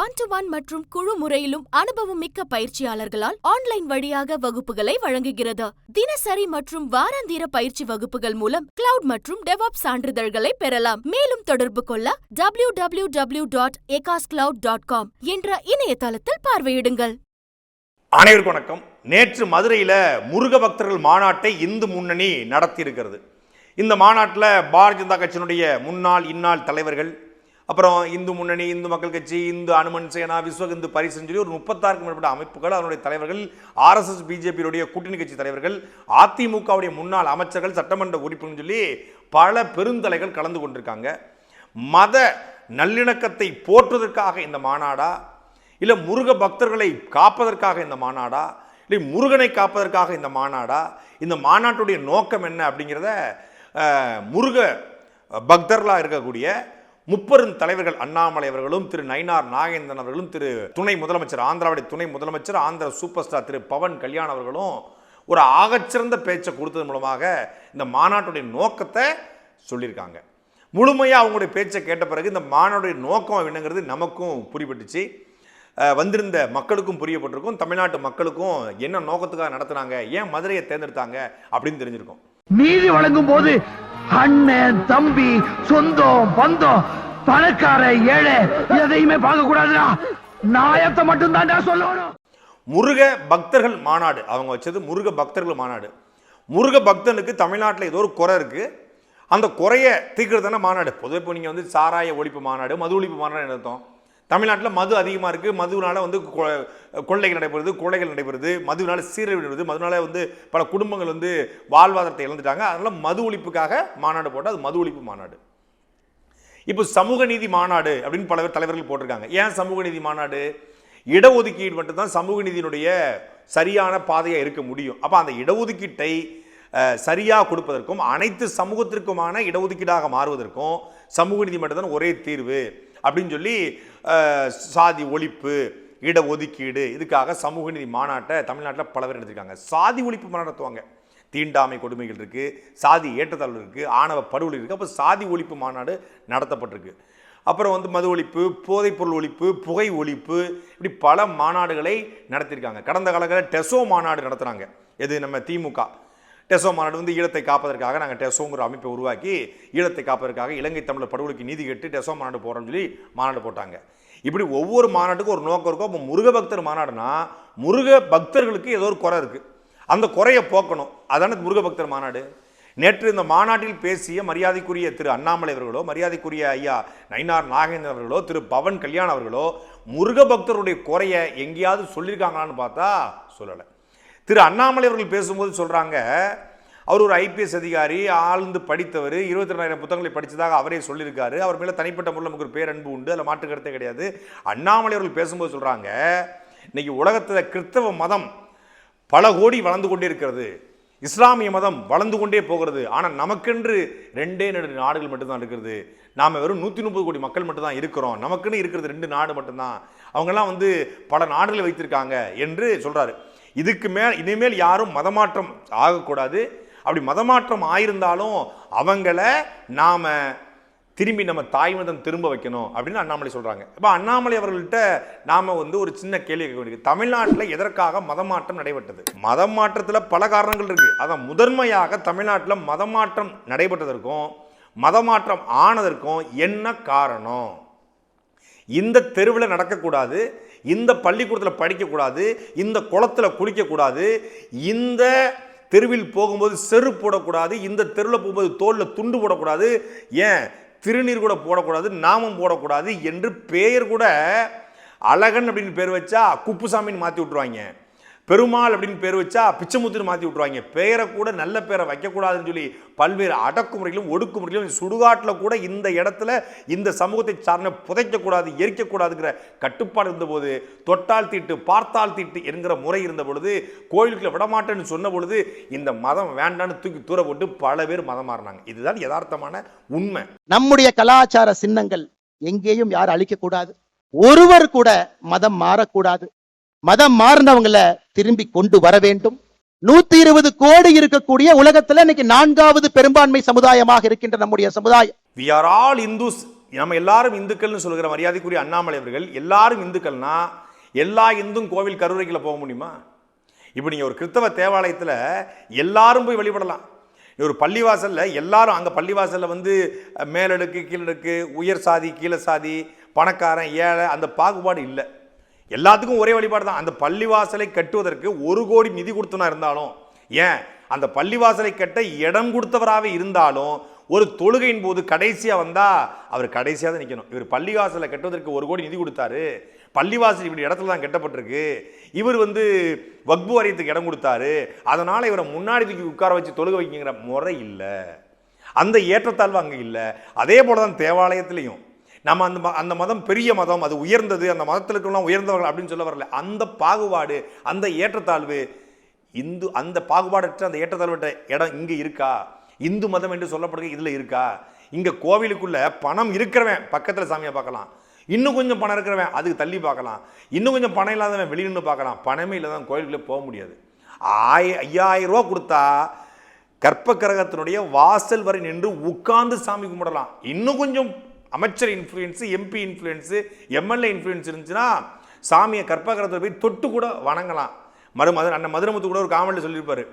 One to one மற்றும் குழு முறையிலும் அனுபவம் மிக்க பயிற்சியாளர்களால் ஆன்லைன் வழியாக வகுப்புகளை வழங்குகிறது. தினசரி மற்றும் வாராந்திர பயிற்சி வகுப்புகள் மூலம் கிளவுட் மற்றும் டெவாப் சான்றிதழ்களை பெறலாம். மேலும் தொடர்பு கொள்ள W W W dot dot com என்ற இணையதளத்தில் பார்வையிடுங்கள். அனைவருக்கும் வணக்கம். நேற்று மதுரையில் முருக பக்தர்கள் மாநாட்டை இந்து முன்னணி நடத்தியிருக்கிறது. இந்த மாநாட்டில் பாரதிய ஜனதா கட்சியினுடைய முன்னாள் இந்நாள் தலைவர்கள் அப்புறம் இந்து முன்னணி இந்து மக்கள் கட்சி இந்து அனுமன் சேனா விஸ்வ இந்து பரிசுன்னு சொல்லி ஒரு முப்பத்தாறுக்கும் மேற்பட்ட அமைப்புகள் அதனுடைய தலைவர்கள் ஆர்எஸ்எஸ் பிஜேபியுடைய கூட்டணி கட்சி தலைவர்கள் அதிமுகவுடைய முன்னாள் அமைச்சர்கள் சட்டமன்ற உறுப்பினர் சொல்லி பல பெருந்தலைகள் கலந்து கொண்டிருக்காங்க. மத நல்லிணக்கத்தை போற்றுவதற்காக இந்த மாநாடா? இல்லை முருக பக்தர்களை காப்பதற்காக இந்த மாநாடா? இல்லை முருகனை காப்பதற்காக இந்த மாநாடா? இந்த மாநாட்டுடைய நோக்கம் என்ன அப்படிங்கிறத முருக பக்தர்களாக இருக்கக்கூடிய முப்பெரும் தலைவர்கள் அண்ணாமலை அவர்களும் திரு நயினார் நாகேந்திரன் அவர்களும் திரு துணை முதலமைச்சர் ஆந்திராவுடைய துணை முதலமைச்சர் ஆந்திர சூப்பர் ஸ்டார் திரு பவன் கல்யாண் அவர்களும் ஒரு ஆகச்சிறந்த பேச்சை கொடுத்தது மூலமாக இந்த மாநாட்டுடைய நோக்கத்தை சொல்லியிருக்காங்க. முழுமையாக அவங்களுடைய பேச்சை கேட்ட பிறகு இந்த மாநாட்டுடைய நோக்கம் என்னங்கிறது நமக்கும் புரியப்பட்டுச்சு வந்திருந்த மக்களுக்கும் புரியப்பட்டிருக்கும். தமிழ்நாட்டு மக்களுக்கும் என்ன நோக்கத்துக்காக நடத்துனாங்க ஏன் மதுரையை தேர்ந்தெடுத்தாங்க அப்படின்னு தெரிஞ்சிருக்கும். நீதி வழங்கும் போது அண்ணன் தம்பி சொந்தம் பந்தம் பணக்கார ஏழை எதையுமே பார்க்க கூடாதுடா நாயத்தை மட்டும் தான்டா சொல்லணும். முருக பக்தர்கள் மாநாடு. அவங்க வச்சது முருக பக்தர்கள் மாநாடு. முருக பக்தனுக்கு தமிழ்நாட்டில் ஏதோ ஒரு குறை இருக்கு. அந்த குறையை தானே மாநாடு. பொதுவாக இப்போ நீங்கள் வந்து சாராய ஒழிப்பு மாநாடு மது ஒழிப்பு மாநாடு நடத்தும் தமிழ்நாட்டில் மது அதிகமாக இருக்குது மதுவினால் வந்து கொ- கொள்ளைகள் நடைபெறுது கொலைகள் நடைபெறுது. மதுவினால் சீரழிவு மதுனால வந்து பல குடும்பங்கள் வந்து வாழ்வாதாரத்தை இழந்துட்டாங்க. அதனால் மது ஒழிப்புக்காக மாநாடு போட்டால் அது மது ஒழிப்பு மாநாடு. இப்போ சமூக நீதி மாநாடு அப்படின்னு பல தலைவர்கள் போட்டிருக்காங்க. ஏன் சமூக நீதி மாநாடு? இடஒதுக்கீடு மட்டும்தான் சமூக நீதியினுடைய சரியான பாதையாக இருக்க முடியும். அப்போ அந்த இடஒதுக்கீட்டை சரியாக கொடுப்பதற்கும் அனைத்து சமூகத்திற்குமான இடஒதுக்கீடாக மாறுவதற்கும் சமூக நீதி மட்டும்தான் ஒரே தீர்வு அப்படின்னு சொல்லி சாதி ஒழிப்பு இட ஒதுக்கீடு இதுக்காக சமூக நீதி மாநாட்டை தமிழ்நாட்டில் பல பேர் எடுத்திருக்காங்க. சாதி ஒழிப்பு மாநாடு நடத்துவாங்க தீண்டாமை கொடுமைகள் இருக்குது சாதி ஏற்றத்தாழ்வு இருக்குது ஆணவ படுகொலை இருக்குது அப்போ சாதி ஒழிப்பு மாநாடு நடத்தப்பட்டிருக்கு. அப்புறம் வந்து மது ஒழிப்பு போதைப்பொருள் ஒழிப்பு புகை ஒழிப்பு இப்படி பல மாநாடுகளை நடத்தியிருக்காங்க. கடந்த காலங்களில் டெசோ மாநாடு நடத்துகிறாங்க எது? நம்ம திமுக. டெசோ மாநாடு வந்து ஈழத்தை காப்பதற்காக நாங்கள் டெசோங்கிற அமைப்பை உருவாக்கி ஈழத்தை காப்பதற்காக இலங்கை தமிழர் படுகொலைக்கு நீதி கேட்டு டெசோ மாநாடு போகிறோம்னு சொல்லி மாநாடு போட்டாங்க. இப்படி ஒவ்வொரு மாநாட்டுக்கும் ஒரு நோக்கம் இருக்கும். அப்போ முருக பக்தர் மாநாடுனா முருக பக்தர்களுக்கு ஏதோ ஒரு குறை இருக்குது அந்த குறையை போக்கணும். அதானே முருக பக்தர் மாநாடு. நேற்று இந்த மாநாட்டில் பேசிய மரியாதைக்குரிய திரு அண்ணாமலை அவர்களோ மரியாதைக்குரிய ஐயா நயினார் நாகேந்திரன் அவர்களோ திரு பவன் கல்யாண் அவர்களோ முருக பக்தருடைய குறையை எங்கேயாவது சொல்லியிருக்காங்களான்னு பார்த்தா சொல்லலை. திரு அண்ணாமலை அவர்கள் பேசும்போது சொல்கிறாங்க அவர் ஒரு ஐபிஎஸ் அதிகாரி ஆழ்ந்து படித்தவர் இருபத்தி ரெண்டாயிரம் புத்தகங்களை படித்ததாக அவரே சொல்லியிருக்காரு. அவர் மேலே தனிப்பட்ட முறையில் நமக்கு ஒரு பேரன்பு உண்டு அதில் மாற்று கருத்தே கிடையாது. அண்ணாமலை அவர்கள் பேசும்போது சொல்கிறாங்க இன்றைக்கி உலகத்தில் கிறிஸ்தவ மதம் பல கோடி வளர்ந்து கொண்டே இருக்கிறது. இஸ்லாமிய மதம் வளர்ந்து கொண்டே போகிறது. ஆனால் நமக்கென்று ரெண்டே ரெண்டு நாடுகள் மட்டும்தான் இருக்கிறது. நாம் வெறும் நூற்றி முப்பது கோடி மக்கள் மட்டும்தான் இருக்கிறோம். நமக்குன்னு இருக்கிறது ரெண்டு நாடு மட்டும்தான். அவங்கெல்லாம் வந்து பல நாடுகளை வைத்திருக்காங்க என்று சொல்கிறாரு இதுக்கு மேல் இனிமேல் யாரும் மதமாற்றம் ஆகக்கூடாது. அப்படி மதமாற்றம் ஆயிருந்தாலும் அவங்கள நாம் திரும்பி நம்ம தாய் மதம் திரும்ப வைக்கணும் அப்படின்னு அண்ணாமலை சொல்கிறாங்க இப்போ அண்ணாமலை அவர்கள்ட்ட நாம் வந்து ஒரு சின்ன கேள்வி கேட்க வேண்டியது. தமிழ்நாட்டில் எதற்காக மதமாற்றம் நடைபெற்றது? மதம் மாற்றத்தில் பல காரணங்கள் இருக்குது அதான் முதன்மையாக தமிழ்நாட்டில் மதமாற்றம் நடைபெற்றதற்கும் மதமாற்றம் ஆனதற்கும் என்ன காரணம்? இந்த தெருவில் நடக்கக்கூடாது. இந்த பள்ளிக்கூடத்தில் படிக்கக்கூடாது இந்த குளத்தில் குளிக்கக்கூடாது இந்த தெருவில் போகும்போது செருப்பு போடக்கூடாது இந்த தெருவில் போகும்போது தோலில் துண்டு போடக்கூடாது ஏன் திருநீர் கூட போடக்கூடாது நாமம் போடக்கூடாது என்று பெயர் கூட அழகன் அப்படின்னு பேர் வச்சா குப்புசாமின்னு மாற்றி விட்ருவாங்க பெருமாள் அப்படின்னு பேர் வச்சா பிச்சைமுத்துன்னு மாற்றி விட்ருவாங்க பெயரை கூட நல்ல பேரை வைக்கக்கூடாதுன்னு சொல்லி பல்வேறு அடக்குமுறைகளும் ஒடுக்குமுறைகளும் சுடுகாட்டில் கூட இந்த இடத்துல இந்த சமூகத்தை சார்ந்த புதைக்கக்கூடாது எரிக்கக்கூடாதுங்கிற கட்டுப்பாடு இருந்தபோது தொட்டால் தீட்டு பார்த்தால் தீட்டு என்கிற முறை இருந்த பொழுது கோயிலுக்குள்ள விடமாட்டேன்னு சொன்ன பொழுது இந்த மதம் வேண்டான்னு தூக்கி தூர போட்டு பல பேர் மதம் மாறினாங்க. இதுதான் யதார்த்தமான உண்மை. நம்முடைய கலாச்சார சின்னங்கள் எங்கேயும் யாரும் அழிக்கக்கூடாது. ஒருவர் கூட மதம் மாறக்கூடாது. மதம் மாறினவங்களை திரும்பி கொண்டு வர வேண்டும். நூத்தி இருபது கோடி இருக்கக்கூடிய உலகத்துல இன்னைக்கு நான்காவது பெரும்பான்மை சமுதாயமாக இருக்கின்ற நம்முடைய சமுதாயம். வி ஆர் ஆல் இந்துஸ் நம்ம எல்லாரும் இந்துக்கள்னு சொல்கிற மரியாதைக்குரிய அண்ணாமலை அவர்கள் எல்லாரும் இந்துக்கள்னா எல்லா இந்தும் கோவில் கருவறைக்குள்ள போக முடியுமா? இப்போ நீங்கள் ஒரு கிறிஸ்தவ தேவாலயத்தில் எல்லாரும் போய் வழிபடலாம். ஒரு பள்ளிவாசலில் எல்லாரும் அங்கே பள்ளிவாசலில் வந்து மேலடுக்கு கீழடுக்கு உயர் சாதி கீழ சாதி பணக்காரன் ஏழை அந்த பாகுபாடு இல்லை. எல்லாத்துக்கும் ஒரே வழிபாடு தான். அந்த பள்ளிவாசலை கட்டுவதற்கு ஒரு கோடி நிதி கொடுத்தனா இருந்தாலும் ஏன்? அந்த பள்ளிவாசலை கட்ட இடம் கொடுத்தவராக இருந்தாலும் ஒரு தொழுகையின் போது கடைசியாக வந்தால் அவர் கடைசியாக தான் நிற்கணும் இவர் பள்ளிவாசலை கட்டுவதற்கு ஒரு கோடி நிதி கொடுத்தாரு. பள்ளிவாசல் இப்படி இடத்துல தான் கட்டப்பட்டிருக்கு. இவர் வந்து வக்பு வாரியத்துக்கு இடம் கொடுத்தாரு. அதனால் இவரை முன்னாடி தூக்கி உட்கார வச்சு தொழுக வைக்கிங்கிற முறை இல்லை. அந்த ஏற்றத்தாழ்வு அங்கே இல்லை. அதே போல தான் தேவாலயத்துலேயும். நம்ம அந்த ம- அந்த மதம் பெரிய மதம் அது உயர்ந்தது அந்த மதத்திற்கெல்லாம் உயர்ந்தவர்கள் அப்படின்னு சொல்ல வரல. அந்த பாகுபாடு அந்த ஏற்றத்தாழ்வு இந்து அந்த பாகுபாடற்ற அந்த ஏற்றத்தாழ்வற்ற இடம் இங்கே இருக்கா? இந்து மதம் என்று சொல்லப்படுகிற இதில் இருக்கா? இங்கே கோவிலுக்குள்ளே பணம் இருக்கிறவன் பக்கத்தில் சாமியை பார்க்கலாம். இன்னும் கொஞ்சம் பணம் இருக்கிறவன் அதுக்கு தள்ளி பார்க்கலாம். இன்னும் கொஞ்சம் பணம் இல்லாதவன் வெளியே நின்று பார்க்கலாம். பணமே இல்லாதவன் கோயிலுக்குள்ளே போக முடியாது. ஆய ஐயாயிரம் ரூபா கொடுத்தா கற்பக்கரகத்தினுடைய வாசல் வரை நின்று உட்கார்ந்து சாமி கும்பிடலாம். இன்னும் கொஞ்சம் அமைச்சர் influence MP influence MLA influence இருந்துச்சுன்னா சாமியை கற்பகரத்தில் போய் தொட்டு கூட வணங்கலாம். மறு மது அண்ணன் மதுரமுத்து கூட ஒரு காமெண்ட்ல சொல்லியிருப்பார்.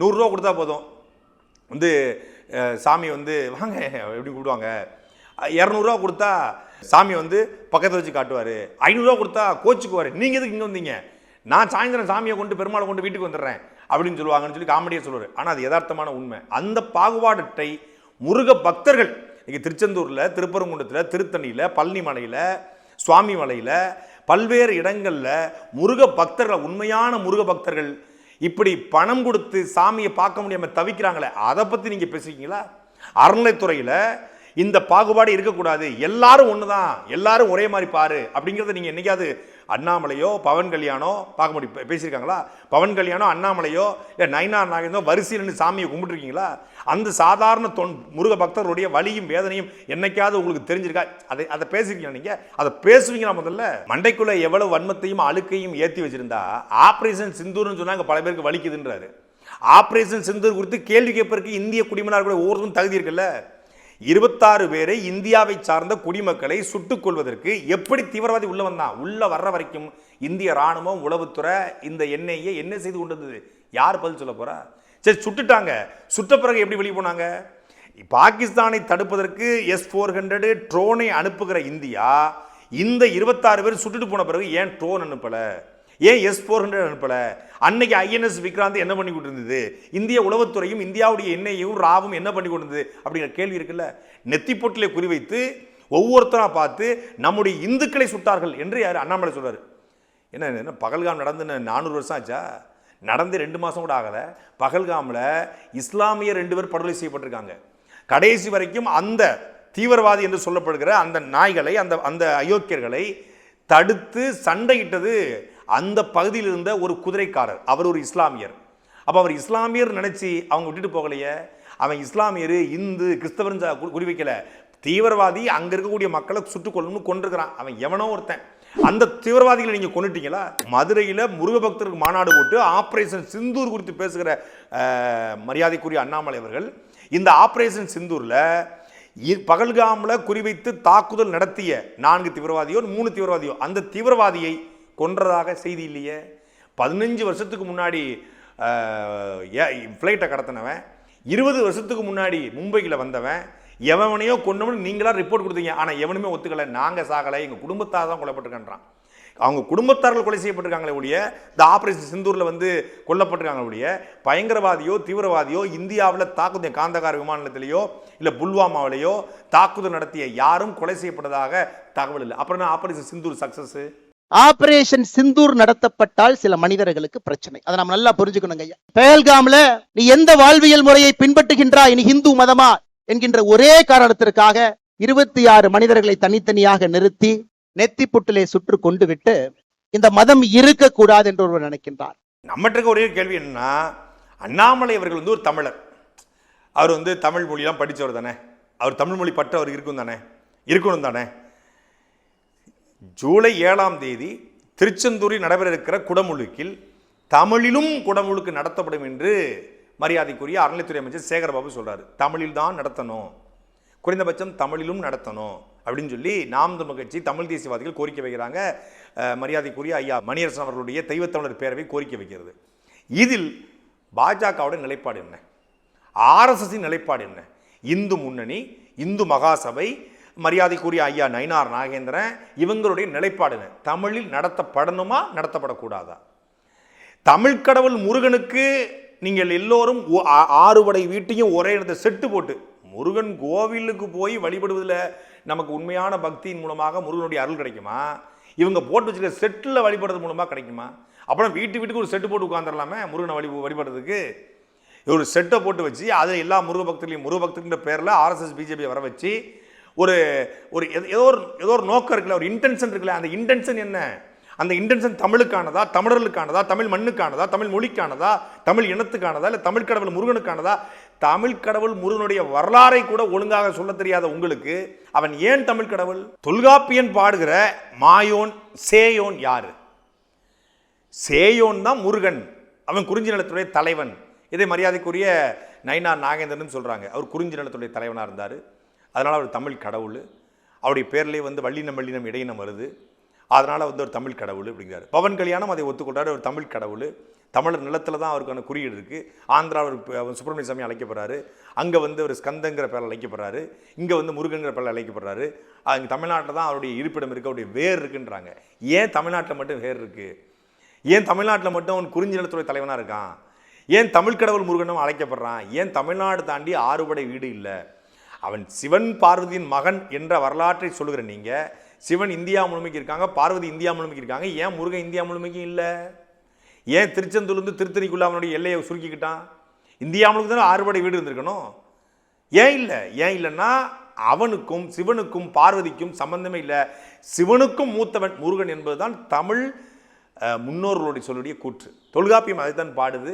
நூறுரூவா கொடுத்தா போதும். வந்து சாமி வந்து வாங்க எப்படி கூப்பிடுவாங்க? இரநூறுவா கொடுத்தா சாமி வந்து பக்கத்தில் வச்சு காட்டுவார். ஐநூறுரூவா கொடுத்தா கோச்சுக்குவார். நீங்கள் எதுக்கு இங்கே வந்தீங்க? நான் சாயந்தரம் சாமியை கொண்டு பெருமாளை கொண்டு வீட்டுக்கு வந்துடுறேன் அப்படின்னு சொல்லுவாங்கன்னு சொல்லி காமெடியாக சொல்லுவார். ஆனால் அது யதார்த்தமான உண்மை. அந்த பாகுபாடத்தை முருக பக்தர்கள் இன்றைக்கி திருச்செந்தூரில் திருப்பரங்குன்றத்தில் திருத்தணியில் பழனிமலையில் சுவாமி மலையில் பல்வேறு இடங்களில் முருக பக்தர்கள் உண்மையான முருக பக்தர்கள் இப்படி பணம் கொடுத்து சாமியை பார்க்க முடியாமல் தவிக்கிறாங்களே அதை பற்றி நீங்கள் பேசுகிறீங்களா அறநிலைத்துறையில் இந்த பாகுபாடு இருக்கக்கூடாது. எல்லாரும் ஒன்று தான் எல்லாரும் ஒரே மாதிரி பாரு. அப்படிங்கிறத நீங்கள் என்னைக்காவது அண்ணாமலையோ பவன் கல்யாணோ பார்க்க முடியும். பேசியிருக்காங்களா? பவன் கல்யாணோ அண்ணாமலையோ இல்லை நைனார் நாகேந்தோ வரிசையில் நின்று சாமியை கும்பிட்டுருக்கீங்களா? அந்த சாதாரண தொன் முருக பக்தர்களுடைய வலியும் வேதனையும் என்னைக்காவது உங்களுக்கு தெரிஞ்சிருக்கா? அதை அதை பேசியிருக்கீங்க நீங்கள் அதை பேசுவீங்களா முதல்ல? மண்டைக்குள்ள எவ்வளவு வன்மத்தையும் அழுக்கையும் ஏற்றி வச்சிருந்தா ஆப்ரேஷன் சிந்தூர்னு சொன்னாங்க பல பேருக்கு வலிக்குதுன்றாரு. ஆப்ரேஷன் சிந்தூர் குறித்து கேள்வி கேட்பதற்கு இந்திய குடிமகனாக கூட ஒவ்வொருத்தரும் தகுதி இருக்குல்ல? இருபத்தாறு பேரை இந்தியாவை சார்ந்த குடிமக்களை சுட்டுக் கொள்வதற்கு எப்படி தீவிரவாதி உள்ள வந்தான் உள்ள வர்ற வரைக்கும் இந்திய ராணுவம் உளவுத்துறை இந்த எண்ணெயை என்ன செய்து கொண்டிருந்தது? யார் பதில் சொல்ல போறா? சரி சுட்டுட்டாங்க. சுட்ட பிறகு எப்படி வெளியே போனாங்க? பாகிஸ்தானை தடுப்பதற்கு எஸ் ஃபோர் ஹண்ட்ரடு ட்ரோனை அனுப்புகிற இந்தியா இந்த இருபத்தாறு பேர் சுட்டுட்டு போன பிறகு ஏன் ட்ரோன் அனுப்பல? ஏன் எஸ் ஃபோர் ஹண்ட்ரட் அனுப்பல? அன்னைக்கு ஐஎன்எஸ் விக்ராந்த் என்ன பண்ணி கொண்டிருந்தது இந்திய உளவுத்துறையும் இந்தியாவுடைய எண்ணெயும் ராவும் என்ன பண்ணி கொண்டிருந்தது அப்படிங்கிற கேள்வி இருக்குல்ல? நெத்திப்பொட்டிலே குறிவைத்து ஒவ்வொருத்தரா பார்த்து நம்முடைய இந்துக்களை சுட்டார்கள் என்று யார்? அண்ணாமலை சொல்றாரு. என்ன என்ன பகல்காம் நடந்து நானூறு வருஷம் ஆச்சா? நடந்து ரெண்டு மாதம் கூட ஆகலை. பகல்காமில் இஸ்லாமிய ரெண்டு பேர் படுகொலை செய்யப்பட்டிருக்காங்க. கடைசி வரைக்கும் அந்த தீவிரவாதி என்று சொல்லப்படுகிற அந்த நாய்களை அந்த அந்த அயோக்கியர்களை தடுத்து சண்டையிட்டது அந்த பகுதியில் இருந்த ஒரு குதிரைக்காரர் அவர் ஒரு இஸ்லாமியர். அப்போ அவர் இஸ்லாமியர் நினச்சி அவங்க விட்டுட்டு போகலையே அவன் இஸ்லாமியர் இந்து கிறிஸ்தவன் ச- குறி- தீவிரவாதி அங்கே இருக்கக்கூடிய மக்களை சுட்டுக்கொள்ளணும்னு கொண்டிருக்கிறான் அவன் எவனோ ஒருத்தன். அந்த தீவிரவாதிகளை நீங்கள் கொண்டுட்டீங்களா மதுரையில் முருகபக்தருக்கு மாநாடு போட்டு ஆப்ரேஷன் சிந்தூர் குறித்து பேசுகிற மரியாதைக்குரிய அண்ணாமலை அவர்கள் இந்த ஆப்ரேஷன் சிந்தூரில் இ- குறிவைத்து தாக்குதல் நடத்திய நான்கு தீவிரவாதியோ மூணு தீவிரவாதியோ அந்த தீவிரவாதியை கொன்றதாக செய்தி இல்லையே? பதினஞ்சு வருஷத்துக்கு முன்னாடி ஃப்ளைட்டை கடத்தினவன் இருபது வருஷத்துக்கு முன்னாடி மும்பையில் வந்தவன் எவனையோ கொண்டவனு நீங்களாக ரிப்போர்ட் கொடுத்தீங்க. ஆனால் எவனுமே ஒத்துக்கலை. நாங்கள் சாகலை. எங்கள் குடும்பத்தார் தான் கொல்லப்பட்டிருக்கன்றான். அவங்க குடும்பத்தார்கள் கொலை செய்யப்பட்டிருக்காங்களே ஒழிய இந்த ஆபரேஷன் சிந்தூரில் வந்து கொல்லப்பட்டிருக்காங்களே ஒழிய பயங்கரவாதியோ தீவிரவாதியோ இந்தியாவில் தாக்குதல் காந்தகார் விமான நிலையத்திலேயோ இல்லை புல்வாமாவிலேயோ தாக்குதல் நடத்திய யாரும் கொலை செய்யப்பட்டதாக தகவல் இல்லை. அப்புறம் என்ன operation Sindoor success operation Sindoor நடத்தப்பட்டால் சில மனிதர்களுக்கு பிரச்சனை. அதை நம்ம நல்லா புரிஞ்சுக்கணுங்க ஐயா. பேல்காம்ல நீ எந்த வாழ்வியல் முறையை பின்பற்றுகின்றாய்? நீ ஹிந்து மதமா? என்கின்ற ஒரே காரணத்திற்காக இருபத்தி ஆறு மனிதர்களை தனித்தனியாக நிறுத்தி நெத்தி புட்டிலே சுற்று கொண்டு விட்டு இந்த மதம் இருக்கக்கூடாது என்று ஒருவர் நினைக்கின்றார். நம்மகிட்ட ஒரே ஒரு கேள்வி என்னன்னா அண்ணாமலை அவர்கள் வந்து ஒரு தமிழர். அவர் வந்து தமிழ் மொழியெல்லாம் படித்தவர் தானே. அவர் தமிழ் மொழி பற்று அவர் இருக்கும் தானே இருக்கணும் தானே ஜூலை ஏழாம் தேதி திருச்செந்தூரில் நடைபெற இருக்கிற குடமுழுக்கில் தமிழிலும் குடமுழுக்கு நடத்தப்படும் என்று மரியாதைக்குரிய அறநிலைத்துறை அமைச்சர் சேகர்பாபு சொல்கிறார் தமிழில் தான் நடத்தணும். குறைந்தபட்சம் தமிழிலும் நடத்தணும் அப்படின்னு சொல்லி நாம் தமிழ் கட்சி தமிழ் தேசியவாதிகள் கோரிக்கை வைக்கிறாங்க. மரியாதைக்குரிய ஐயா மணியரசன் அவர்களுடைய தெய்வத்தமிழர் பேரவை கோரிக்கை வைக்கிறது. இதில் பாஜகவோட நிலைப்பாடு என்ன? ஆர்எஸ்எஸின் நிலைப்பாடு என்ன? இந்து முன்னணி இந்து மகாசபை மரியாதைக்குரிய ஐயா நயினார் நாகேந்திரன் இவங்களுடைய நிலைப்பாடு தமிழில் நடத்தப்படணுமா நடத்தப்படக்கூடாதா? தமிழ் கடவுள் முருகனுக்கு நீங்கள் எல்லோரும் ஆ- ஆறுபடை வீட்டையும் ஒரே இடத்துல செட்டு போட்டு முருகன் கோவிலுக்கு போய் வழிபடுவதில் நமக்கு உண்மையான பக்தியின் மூலமாக முருகனுடைய அருள் கிடைக்குமா? இவங்க போட்டு வச்சுருக்க செட்டில் வழிபடுறது மூலமாக கிடைக்குமா? அப்புறம் வீட்டு வீட்டுக்கு ஒரு செட்டு போட்டு உட்காந்துடலாமே முருகனை வழி வழிபடுறதுக்கு. ஒரு செட்டை போட்டு வச்சு அதை எல்லா முருக பக்தர்களையும் முருக பக்தர்கிற பேரில் ஆர்எஸ்எஸ் பிஜேபி வர வச்சு ஒரு ஒரு ஏதோ ஒரு ஏதோ ஒரு நோக்கம் இருக்குல்ல ஒரு இன்டென்ஷன் இருக்குல்ல அந்த இன்டென்ஷன் என்ன? அந்த இன்டென்ஷன் தமிழுக்கானதா தமிழர்களுக்கானதா தமிழ் மண்ணுக்கானதா தமிழ் மொழிக்கானதா தமிழ் இனத்துக்கானதா இல்லை தமிழ் கடவுள் முருகனுக்கானதா? தமிழ் கடவுள் முருகனுடைய வரலாறை கூட ஒழுங்காக சொல்ல தெரியாத உங்களுக்கு அவன் ஏன் தமிழ் கடவுள்? தொல்காப்பியன் பாடுகிற மாயோன் சேயோன் யார்? சேயோன் தான் முருகன். அவன் குறிஞ்சி நிலத்துடைய தலைவன். இதை மரியாதைக்குரிய நைனா நாகேந்திரன் சொல்கிறாங்க அவர் குறிஞ்சி நிலத்துடைய தலைவனாக இருந்தார். அதனால் அவர் தமிழ் கடவுள். அவருடைய பேர்லேயே வந்து வள்ளினம் வள்ளினம் இடையினம் வருது. அதனால் வந்து ஒரு தமிழ் கடவுள் அப்படிங்கிறார். பவன் கல்யாணம் அதை ஒத்துக்கொண்டாரு. ஒரு தமிழ் கடவுள். தமிழர் நிலத்தில் தான் அவருக்கான குறியீடு இருக்குது ஆந்திரா அவர் சுப்பிரமணிய சாமி அழைக்கப்படுறாரு. அங்கே வந்து ஒரு ஸ்கந்தங்கிற பேரில் அழைக்கப்படுறாரு. இங்கே வந்து முருகங்கிற பேரில் அழைக்கப்படுறாரு. அங்கே தமிழ்நாட்டில் தான் அவருடைய இருப்பிடம் இருக்குது அவருடைய வேர் இருக்குன்றாங்க. ஏன் தமிழ்நாட்டில் மட்டும் வேர் இருக்குது ஏன் தமிழ்நாட்டில் மட்டும் அவன் குறிஞ்சி நிலத்துறை தலைவனாக இருக்கான்? ஏன் தமிழ் கடவுள் முருகனும் அழைக்கப்படுறான்? ஏன் தமிழ்நாடு தாண்டி ஆறுபடை வீடு இல்லை? அவன் சிவன் பார்வதியின் மகன் என்ற வரலாற்றை சொல்கிற நீங்கள் சிவன் இந்தியா முழுமைக்கு இருக்காங்க பார்வதி இந்தியா முழுமைக்கு இருக்காங்க ஏன் முருகன் இந்தியா முழுமைக்கு இல்லை? ஏன் திருச்செந்தூர்லேருந்து திருத்தணிக்குள்ள அவனுடைய எல்லையை சுருக்கிக்கிட்டான்? இந்தியா முழுக்க தானே ஆறுபடை வீடு இருந்திருக்கணும்? ஏன் இல்லை? ஏன் இல்லைன்னா அவனுக்கும் சிவனுக்கும் பார்வதிக்கும் சம்பந்தமே இல்லை. சிவனுக்கும் மூத்தவன் முருகன் என்பதுதான் தமிழ் முன்னோர்களுடைய சொல்லுடைய கூற்று. தொல்காப்பியம் அதைத்தான் பாடுது.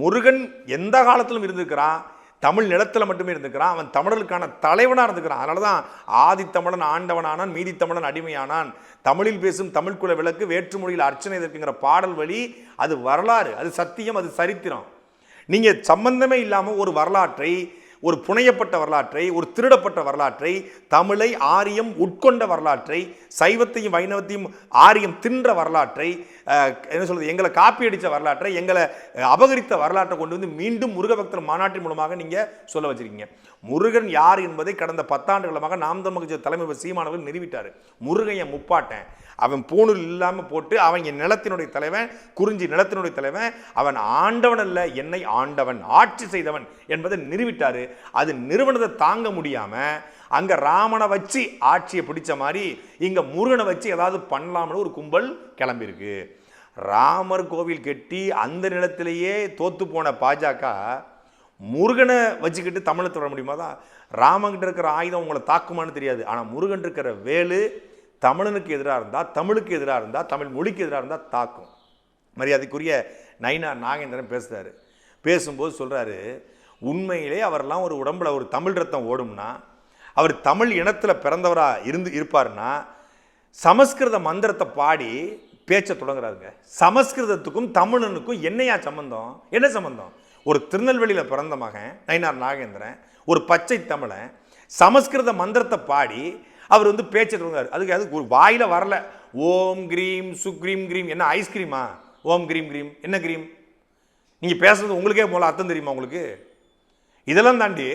முருகன் எந்த காலத்திலும் இருந்திருக்கிறான்? தமிழ் நிலத்தில் மட்டுமே இருந்துக்கிறான். அவன் தமிழர்களுக்கான தலைவனாக இருந்துக்கிறான். அதனால தான் ஆதித்தமிழன் ஆண்டவனானான் மீதித்தமிழன் அடிமையானான். தமிழில் பேசும் தமிழ் குல விளக்கு வேற்றுமொழியில் அர்ச்சனை இருக்குங்கிற பாடல் வழி அது வரலாறு. அது சத்தியம் அது சரித்திரம். நீங்கள் சம்பந்தமே இல்லாமல் ஒரு வரலாற்றை ஒரு புனையப்பட்ட வரலாற்றை ஒரு திருடப்பட்ட வரலாற்றை தமிழை ஆரியம் உட்கொண்ட வரலாற்றை சைவத்தையும் வைணவத்தையும் ஆரியம் தின்ற வரலாற்றை என்ன சொல்கிறது எங்களை காப்பி அடித்த வரலாற்றை எங்களை அபகரித்த வரலாற்றை கொண்டு வந்து மீண்டும் முருக பக்தர் மாநாட்டின் மூலமாக நீங்கள் சொல்ல வச்சுருக்கீங்க. முருகன் யார் என்பதை கடந்த பத்தாண்டுகளமாக நாம் தமிழ் தலைமை சீமானவர் நிறுவிட்டார் முருகன் என் முப்பாட்டேன். அவன் பூணூல் இல்லாமல் போட்டு அவன் என் நிலத்தினுடைய தலைவன் குறிஞ்சி நிலத்தினுடைய தலைவன் அவன் ஆண்டவன் அல்ல என்னை ஆண்டவன் ஆட்சி செய்தவன் என்பதை நிறுவிட்டார் அது நிறுவனத்தை தாங்க முடியாமல் அங்கே ராமனை வச்சு ஆட்சியை பிடிச்ச மாதிரி இங்கே முருகனை வச்சு ஏதாவது பண்ணலாம்னு ஒரு கும்பல் கிளம்பியிருக்கு. ராமர் கோவில் கட்டி அந்த நிலத்திலேயே தோத்து போன பாஜக முருகனை வச்சுக்கிட்டு தமிழை தொடர முடியுமா? தான் ராமங்கிட்ட இருக்கிற ஆயுதம் உங்களை தாக்குமான்னு தெரியாது. ஆனால் முருகன் இருக்கிற வேலு தமிழனுக்கு எதிராக இருந்தால் தமிழுக்கு எதிராக இருந்தால் தமிழ் மொழிக்கு எதிராக இருந்தால் தாக்கும். மரியாதைக்குரிய நைனா நாகேந்திரன் பேசுகிறாரு பேசும்போது சொல்கிறாரு உண்மையிலே அவரெல்லாம் ஒரு உடம்புல ஒரு தமிழ் ரத்தம் ஓடும்னா அவர் தமிழ் இனத்தில் பிறந்தவராக இருந்து இருப்பாருன்னா சமஸ்கிருத மந்திரத்தை பாடி பேச்ச தொடங்குறாருங்க. சமஸ்கிருதத்துக்கும் தமிழனுக்கும் என்னையா சம்பந்தம்? என்ன சம்பந்தம்? ஒரு திருநெல்வேலியில் பிறந்த மகன் நயினார் நாகேந்திரன் ஒரு பச்சை தமிழன் சமஸ்கிருத மந்திரத்தை பாடி அவர் வந்து பேச்ச தொடங்குறாரு. அதுக்கு அது ஒரு வாயில் வரல. ஓம் கிரீம் சுக்ரீம் கிரீம். என்ன ஐஸ்கிரீமா ஓம் கிரீம் கிரீம். என்ன கிரீம்? நீங்கள் பேசுறது உங்களுக்கே போல அர்த்தம் தெரியுமா உங்களுக்கு? இதெல்லாம் தாண்டி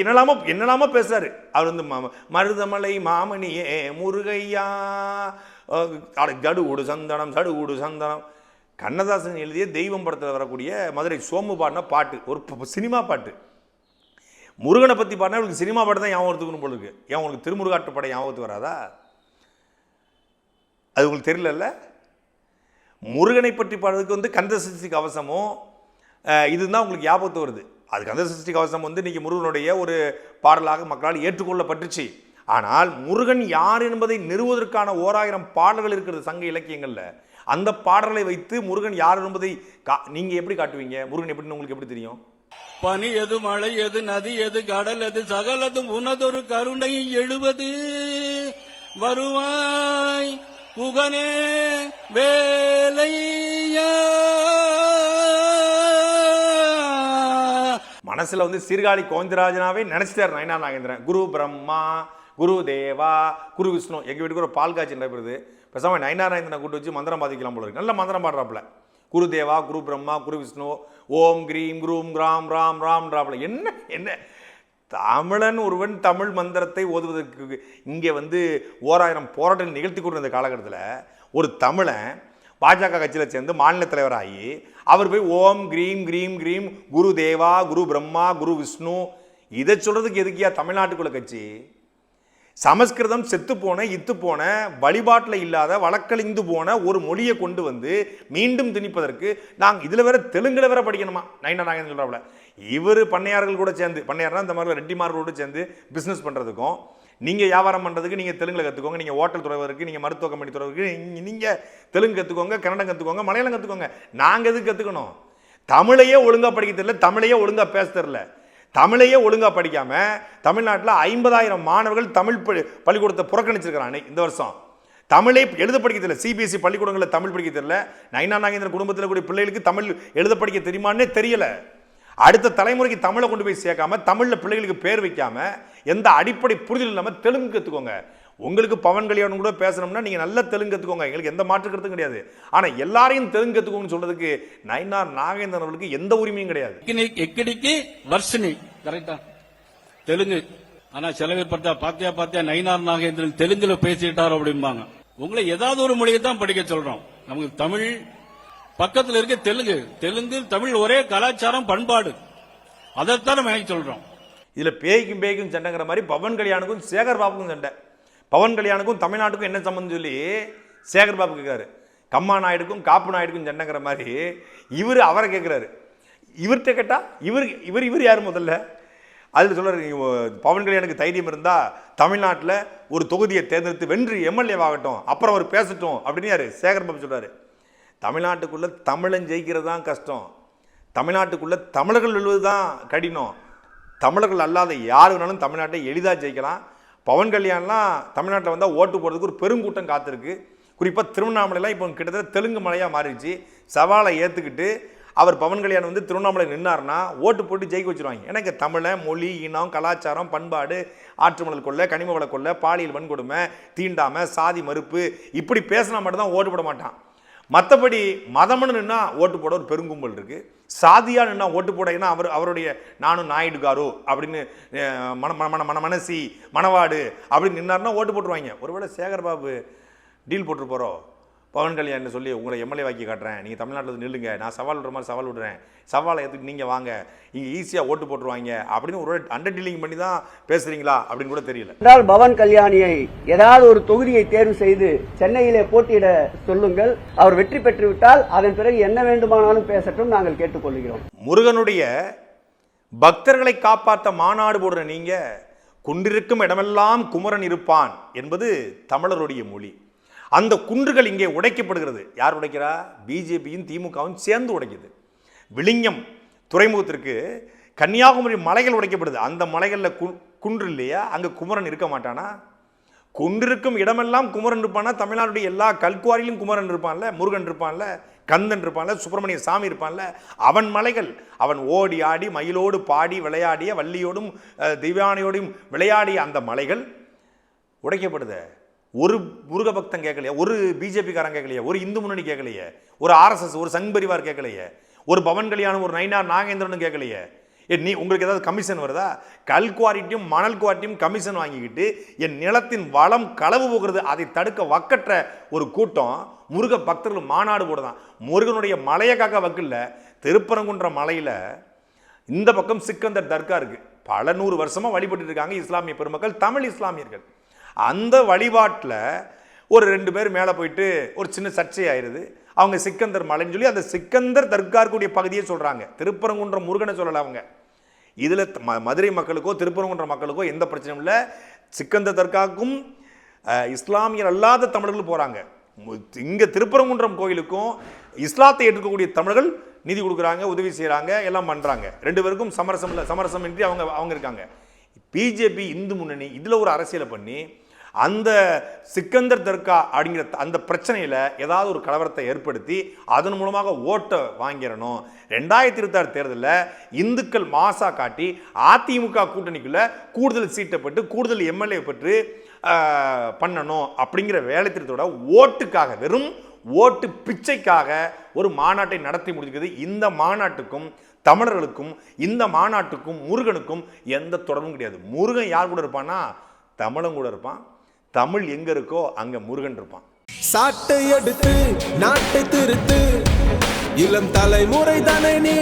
என்னெல்லாமோ என்னெல்லாமோ பேசுறாரு. அவர் வந்து மருதமலை மாமணியே முருகையா ஜடுகுடு சந்தனம் சடுகுடு சந்தனம். கண்ணதாசன் எழுதிய தெய்வம் படத்தில் வரக்கூடிய மதுரை சோமு பாடின பாட்டு ஒரு சினிமா பாட்டு. முருகனை பற்றி பாடினா உங்களுக்கு சினிமா பாட்டு தான் ஞாபகம் எடுத்துக்கணும் போல இருக்கு. ஏன் உங்களுக்கு திருமுருகாட்டு படம் ஞாபகத்துக்கு வராதா? அது உங்களுக்கு தெரியலல்ல? முருகனை பற்றி பாடுறதுக்கு வந்து கந்த சஷ்டி கவசமோ இதுதான் உங்களுக்கு ஞாபகத்து வருது. அது கந்த சஷ்டி கவசம் வந்து இன்னைக்கு முருகனுடைய ஒரு பாடலாக மக்களால் ஏற்றுக்கொள்ளப்பட்டுச்சு. ஆனால் முருகன் யார் என்பதை நிறுவுவதற்கான ஓராயிரம் பாடல்கள் இருக்கிறது சங்க இலக்கியங்களில். அந்த பாடல்களை வைத்து முருகன் யார் என்பதை கா நீங்கள் எப்படி காட்டுவீங்க? முருகன் எப்படின்னு உங்களுக்கு எப்படி தெரியும்? பனி எது மழை எது நதி எது கடல் எது சகலதும் உனதொரு கருணை எழுவது. வருவாய் புகனே வேலையா. மனசில் வந்து சீர்காழி கோவிந்தராஜனாவே நினச்சிட்டார் நயனா நாகேந்திரன். குரு பிரம்மா குரு தேவா குரு விஷ்ணு எங்கள் வீட்டுக்கு ஒரு பால் காட்சி நடைபெறுது பேசாமல் நயனா நாகேந்திரனை கூட்டு வச்சு மந்திரம் பாதிக்கலாம் போல இருக்கு. நல்ல மந்திரம் பாடுறாப்புல. குரு தேவா குரு பிரம்மா குரு விஷ்ணு ஓம் கிரீம் குரூம் கிராம் ராம் ராம் ராப்ல என்ன என்ன? தமிழன் ஒருவன் தமிழ் மந்திரத்தை ஓதுவதற்கு இங்கே வந்து ஓராயிரம் போராட்டம் நிகழ்த்தி கொண்டிருந்த காலகட்டத்தில் ஒரு தமிழன் பாஜக கட்சியில் சேர்ந்து மாநில தலைவராகி அவர் போய் ஓம் கிரீம் கிரீம் கிரீம் குரு தேவா குரு பிரம்மா குரு விஷ்ணு இதை சொல்கிறதுக்கு எதுக்கியா தமிழ்நாட்டுக்குள்ள கட்சி? சமஸ்கிருதம் செத்து போன இத்து போன வழிபாட்டில் இல்லாத வழக்கழிந்து போன ஒரு மொழியை கொண்டு வந்து மீண்டும் திணிப்பதற்கு நாங்கள் இதில் வேற தெலுங்கில் வேற படிக்கணுமா? நைனா நாகேந்திரன் சொல்கிறாப்புல இவர் பண்ணையார்கள் கூட சேர்ந்து பண்ணையார்னா இந்த மாதிரி ரெட்டிமார்களோடு சேர்ந்து பிஸ்னஸ் பண்ணுறதுக்கும் நீங்கள் வியாபாரம் பண்ணுறதுக்கு நீங்கள் தெலுங்கில் கற்றுக்கோங்க நீங்கள் ஹோட்டல் துறவருக்கு நீங்கள் மருத்துவ கம்பெனி துறவருக்கு நீங்கள் தெலுங்கு கற்றுக்கோங்க கன்னடம் கற்றுக்கோங்க மலையாளம் கற்றுக்கோங்க நாங்கள் எதுக்கு கற்றுக்கணும் தமிழையே ஒழுங்காக படிக்க தெரில தமிழையே ஒழுங்காக பேச தெரில தமிழையே ஒழுங்காக படிக்காமல் தமிழ்நாட்டில் ஐம்பதாயிரம் மாணவர்கள் தமிழ் பள்ளி- பள்ளிக்கூடத்தை புறக்கணிச்சிருக்கிறான் இந்த வருஷம். தமிழே எழுத படிக்க தெரியல சிபிஎஸ்சி பள்ளிக்கூடங்களில் தமிழ் படிக்க தெரியல. நைனா நாகேந்திரன் குடும்பத்தில் கூடிய பிள்ளைகளுக்கு தமிழ் எழுத படிக்க தெரியுமான்னே தெரியல. அடுத்த தலைமுறைக்கு தமிழை கொண்டு போய் சேர்க்காம தமிழில் பிள்ளைகளுக்கு பேர் வைக்காமல் எந்த அடிப்படை புரிதல் இல்லாமல் தெலுங்கு கற்றுக்கோங்க உங்களுக்கு பவன் கல்யாணம் கூட பேசணும்னா நீங்கள் நல்லா தெலுங்கு கற்றுக்கோங்க எங்களுக்கு எந்த மாற்று கருத்தும் கிடையாது. ஆனால் எல்லாரையும் தெலுங்கு கற்றுக்கோங்கன்னு சொல்றதுக்கு நயனார் நாகேந்திரன் அவர்களுக்கு எந்த உரிமையும் கிடையாது. எக்கடிக்கு வர்ஷினி. கரெக்டா தெலுங்கு. ஆனா சில பேர் பார்த்தா பாத்தியா பாத்தியா நயினார் நாகேந்திரன் தெலுங்குல பேசிட்டார் அப்படிம்பாங்க. உங்களை ஏதாவது ஒரு மொழியை தான் படிக்க சொல்றோம். நமக்கு தமிழ் பக்கத்தில் இருக்க தெலுங்கு. தெலுங்கு தமிழ் ஒரே கலாச்சாரம் பண்பாடு. அதைத்தான் நம்ம எனக்கு சொல்றோம். இதில் பேய்க்கும் பேய்க்கும் சண்டைங்கிற மாதிரி பவன் கல்யாணுக்கும் சேகர் பாபுக்கும் சண்டை. பவன் கல்யாணுக்கும் தமிழ்நாட்டுக்கும் என்ன சம்மந்தம் சொல்லி சேகர் பாபு கேட்குறாரு. கம்மா நாயுடுக்கும் காப்பு நாயுடுக்கும் சண்டைங்கிற மாதிரி இவர் அவரை கேட்குறாரு. இவர்கிட்ட கேட்டால் இவர் இவர் இவர் யார் முதல்ல? அதில் சொல்கிறார் பவன் கல்யாணுக்கு தைரியம் இருந்தால் தமிழ்நாட்டில் ஒரு தொகுதியை தேர்ந்தெடுத்து வென்று எம்எல்ஏ ஆகட்டும் அப்புறம் அவர் பேசட்டும் அப்படின்னு யார் சேகர் பாபு சொல்கிறார் தமிழ்நாட்டுக்குள்ளே தமிழன் ஜெயிக்கிறது தான் கஷ்டம். தமிழ்நாட்டுக்குள்ளே தமிழர்கள் எழுவது தான் கடினம். தமிழர்கள் அல்லாத யார் வேணாலும் தமிழ்நாட்டை எளிதாக ஜெயிக்கலாம். பவன் கல்யாண்லாம் தமிழ்நாட்டில் வந்தால் ஓட்டு போடுறதுக்கு ஒரு பெருங்கூட்டம் காத்திருக்கு. குறிப்பாக திருவண்ணாமலைலாம் இப்போ கிட்டத்தட்ட தெலுங்கு மலையாக மாறிடுச்சு. சவாலை ஏற்றுக்கிட்டு அவர் பவன் கல்யாணம் வந்து திருவண்ணாமலை நின்னார்னா ஓட்டு போட்டு ஜெயிக்க வச்சிருவாங்க. எனக்கு தமிழை மொழி இனம் கலாச்சாரம் பண்பாடு ஆற்றுமணல் கொள்ள கனிம வள கொள்ள பாலியல் வன்கொடுமை தீண்டாமை சாதி மறுப்பு இப்படி பேசினா மட்டும்தான் ஓட்டு போட மாட்டான். மற்றபடி மதம்னு நின்னா ஓட்டு போட ஒரு பெருங்கும்பல் இருக்குது சாதியா நின்னா ஓட்டு போட ஏன்னா அவர் அவருடைய நானும் நாயுடு காரு அப்படின்னு மன மன மன மன மனசி மணவாடு அப்படின்னு நின்னார்னா ஓட்டு போட்டுருவாங்க. ஒருவேளை சேகர் பாபு டீல் போட்டு போகிறோம் பவன் கல்யாண்னு சொல்லி உங்களை எம்எல்ஏ வாக்கி காட்டுறேன். நீங்கள் தமிழ்நாட்டில் நில்லுங்க. நான் சவால் விடுற மாதிரி சவால் விடுறேன். சவாலை ஏற்றுக்கு நீங்கள் வாங்க. இங்கே ஈஸியாக ஓட்டு போட்டுருவாங்க. அப்படின்னு ஒரு அண்டர் டீலிங் பண்ணி தான் பேசுகிறீங்களா அப்படின்னு கூட தெரியல. என்றால் பவன் கல்யாணியை ஏதாவது ஒரு தொகுதியை தேர்வு செய்து சென்னையிலே போட்டியிட சொல்லுங்கள். அவர் வெற்றி பெற்றுவிட்டால் அதன் பிறகு என்ன வேண்டுமானாலும் பேசட்டும் நாங்கள் கேட்டுக்கொள்கிறோம். முருகனுடைய பக்தர்களை காப்பாற்ற மாநாடு போடுற நீங்க குன்றிருக்கும் இடமெல்லாம் குமரன் இருப்பான் என்பது தமிழருடைய மொழி. அந்த குன்றுகள் இங்கே உடைக்கப்படுகிறது. யார் உடைக்கிறா? பிஜேபியும் திமுகவும் சேர்ந்து உடைக்குது. விளிங்கம் துறைமுகத்திற்கு கன்னியாகுமரி மலைகள் உடைக்கப்படுது. அந்த மலைகளில் கு குன்று இல்லையா? அங்கே குமரன் இருக்க மாட்டானா? குன்றிருக்கும் இடமெல்லாம் குமரன் இருப்பானா? தமிழ்நாட்டுடைய எல்லா கல்குவாரியிலும் குமரன் இருப்பான்ல முருகன் இருப்பான்ல கந்தன் இருப்பான்ல சுப்பிரமணிய சாமி இருப்பான்ல அவன் மலைகள். அவன் ஓடி ஆடி மயிலோடு பாடி விளையாடிய வள்ளியோடும் அஹ், திவ்யானையோடும் விளையாடிய அந்த மலைகள் உடைக்கப்படுது. ஒரு முருக பக்தன் கேட்கலையே ஒரு பிஜேபிக்காரன் கேட்கலையே ஒரு இந்து முன்னணி கேட்கலையே ஒரு ஆர்எஸ்எஸ் ஒரு சங் பரிவார் கேட்கலையே ஒரு பவன் கல்யாணம் ஒரு நைனார் நாகேந்திரனும் கேட்கலையே. ஏ நீ உங்களுக்கு ஏதாவது கமிஷன் வருதா? கல் குவாரிட்டியும் மணல் குவாரிட்டியும் கமிஷன் வாங்கிக்கிட்டு என் நிலத்தின் வளம் களவு போகிறது அதை தடுக்க வக்கற்ற ஒரு கூட்டம் முருக பக்தர்கள் மாநாடு போடுதான். முருகனுடைய மலையை காக்க வக்கில்ல திருப்பரங்குன்ற மலையில் இந்த பக்கம் சிக்கந்தர் தர்கா இருக்குது பல நூறு வருஷமாக வழிபட்டு இருக்காங்க இஸ்லாமிய பெருமக்கள் தமிழ் இஸ்லாமியர்கள். அந்த வழிபாட்டில் ஒரு ரெண்டு பேர் மேலே போயிட்டு ஒரு சின்ன சர்ச்சை ஆயிருது. அவங்க சிக்கந்தர் மலைன்னு சொல்லி அந்த சிக்கந்தர் தர்கா பகுதியை சொல்கிறாங்க திருப்பரங்குன்ற முருகனை சொல்லலை அவங்க. இதில் மதுரை மக்களுக்கோ திருப்பரங்குன்ற மக்களுக்கோ எந்த பிரச்சனையும் இல்லை. சிக்கந்தர் தர்காக்கும் இஸ்லாமியர் அல்லாத தமிழர்கள் போகிறாங்க இங்கே திருப்பரங்குன்றம் கோயிலுக்கும் இஸ்லாத்தை ஏற்றுக்கக்கூடிய தமிழர்கள் நிதி கொடுக்குறாங்க உதவி செய்கிறாங்க எல்லாம் பண்ணுறாங்க ரெண்டு பேருக்கும் சமரசம் இல்லை சமரசம் இன்றி அவங்க அவங்க இருக்காங்க. பிஜேபி இந்து முன்னணி இதில் ஒரு அரசியலை பண்ணி அந்த சிக்கந்தர் தர்கா அப்படிங்கிற த- அந்த பிரச்சனையில் ஏதாவது ஒரு கலவரத்தை ஏற்படுத்தி அதன் மூலமாக ஓட்டை வாங்கிடணும். ரெண்டாயிரத்தி இருபத்தாறு தேர்தலில் இந்துக்கள் மாசா காட்டி அதிமுக கூட்டணிக்குள்ளே கூடுதல் சீட்டை பட்டு கூடுதல் எம்எல்ஏ பெற்று பண்ணணும் அப்படிங்கிற வேலை திட்டத்தோட ஓட்டுக்காக வெறும் ஓட்டு பிச்சைக்காக ஒரு மாநாட்டை நடத்தி முடிக்கிறது. இந்த மாநாட்டுக்கும் தமிழர்களுக்கும் இந்த மாநாட்டுக்கும் முருகனுக்கும் எந்த தொடர்பும் கிடையாது. முருகன் யார் கூட இருப்பான்னா? தமிழன் கூட இருப்பான். தமிழ் எங்க இருக்கோ அங்க முருகன் இருப்பான். சாட்டை எடுத்து நாட்டை திருத்து. இளம் தலைமுறை தானே நீ